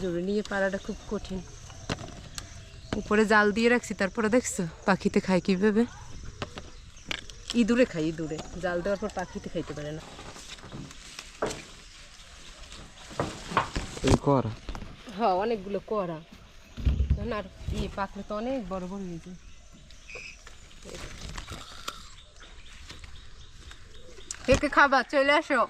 জোরে নিয়ে পাড়াটা খুব কঠিন। উপরে জাল দিয়ে রাখছি তারপরে দেখছ? পাখিতে খায় কীভাবে? ইঁদুরে খাই ইঁদুরে। জাল দেওয়ার পর পাখিতে খাইতে পারে না। করা হ্যাঁ অনেকগুলো করা আর ইয়ে পাকলে তো অনেক বড় বড় হয়ে যায়। কে খাবার চলে আসো।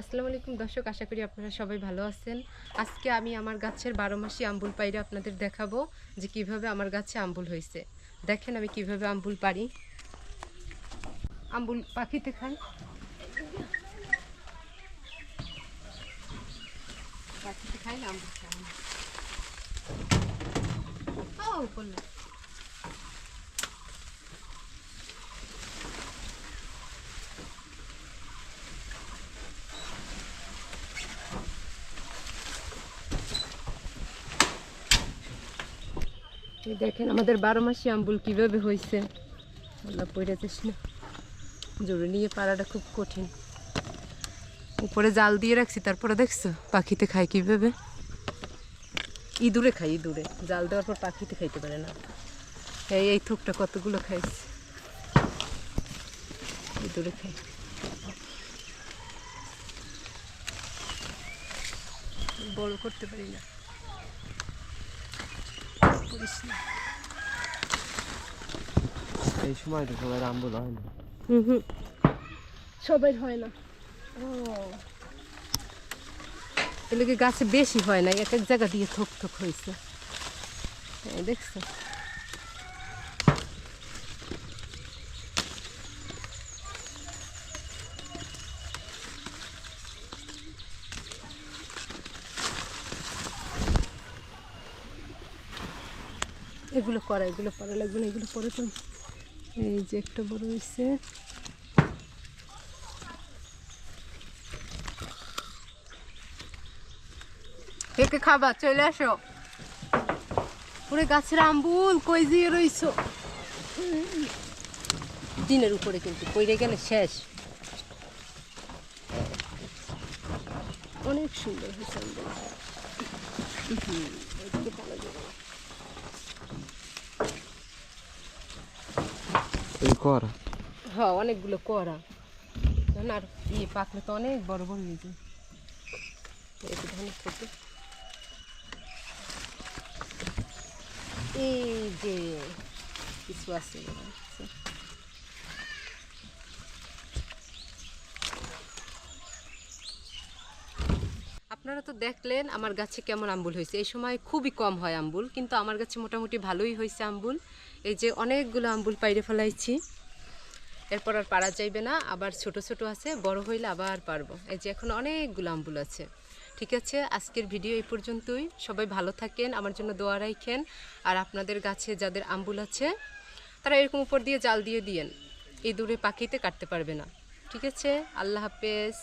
আসসালামু আলাইকুম দর্শক, আশা করি আপনারা সবাই ভালো আছেন। আজকে আমি আমার গাছের বারো মাসি আম্বুল পাইরে আপনাদের দেখাবো যে কীভাবে আমার গাছে আম্বুল হয়েছে। দেখেন আমি কীভাবে আম্বুল পারি। আম্বুল পাখিতে খাই। পাখিতে খাই না, আম্বুল খাই দেখেন, আমাদের বারো মাসি আম্বুল কীভাবে হয়েছে আল্লাহ পড়ে পড়েছিস না। জোরে নিয়ে পাড়াটা খুব কঠিন। উপরে জাল দিয়ে রাখছি, তারপরে দেখছ, পাখিতে খায় কীভাবে? ইঁদুরে খাই ইঁদুরে। জাল দেওয়ার পর পাখিতে খাইতে পারে না। এই এই থুকটা কতগুলো খাইছে? ইঁদুরে খাই বড় করতে পারি না। করিস না। এই সময় তো সবাই আম্বুল হয় না। হুম হুম। সবাই হয় না। ও। এগুলোকে গাছে বেশি হয় না? এক এক জায়গা দিয়ে থক থক হয়েছে। দেখছ? এগুলো করা এগুলো করা লাগবে না, এগুলো পরে তো এই যে একটা বড় হয়েছে কে কে খাবার চলে আসো। পুরো গাছের আম্বুল, কই দিয়ে রইছো? দিনের উপরে কিন্তু পড়ে গেলে শেষ। অনেক সুন্দর হয়েছে হুম, এদিকে ভালো যাবে। এই করা হ্যাঁ অনেকগুলো করা আর ইয়ে পাকলে তো অনেক বড় বড় হয়ে থেকে এই যে কিছু আছে। আপনারা তো দেখলেন আমার গাছে কেমন আম্বুল হয়েছে। এই সময় খুবই কম হয় আম্বুল, কিন্তু আমার গাছে মোটামুটি ভালোই হয়েছে আম্বুল। এই যে অনেকগুলো আম্বুল পাইরে ফেলাইছি। এরপর আর পারা যাইবে না, আবার ছোট ছোট আছে, বড় হইলে আবার পারব। এই যে এখন অনেকগুলো আম্বুল আছে। ঠিক আছে, আজকের ভিডিও এই পর্যন্তই। সবাই ভালো থাকেন, আমার জন্য দোয়া রাখেন আর আপনাদের গাছে যাদের আম্বুল আছে, তারা এরকম উপর দিয়ে জাল দিয়ে দিয়েন। এই দূরে পাখিতে কাটতে পারবে না। ঠিক আছে, আল্লাহ হাফেজ।